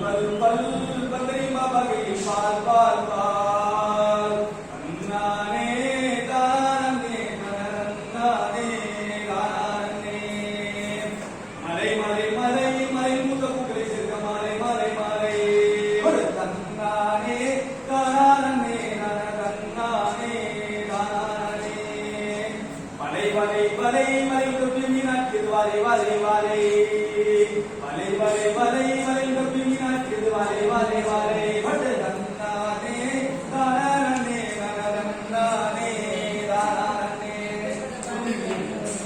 பல் பல் வலை வலை வலை வலை வலை வலை வலை வலை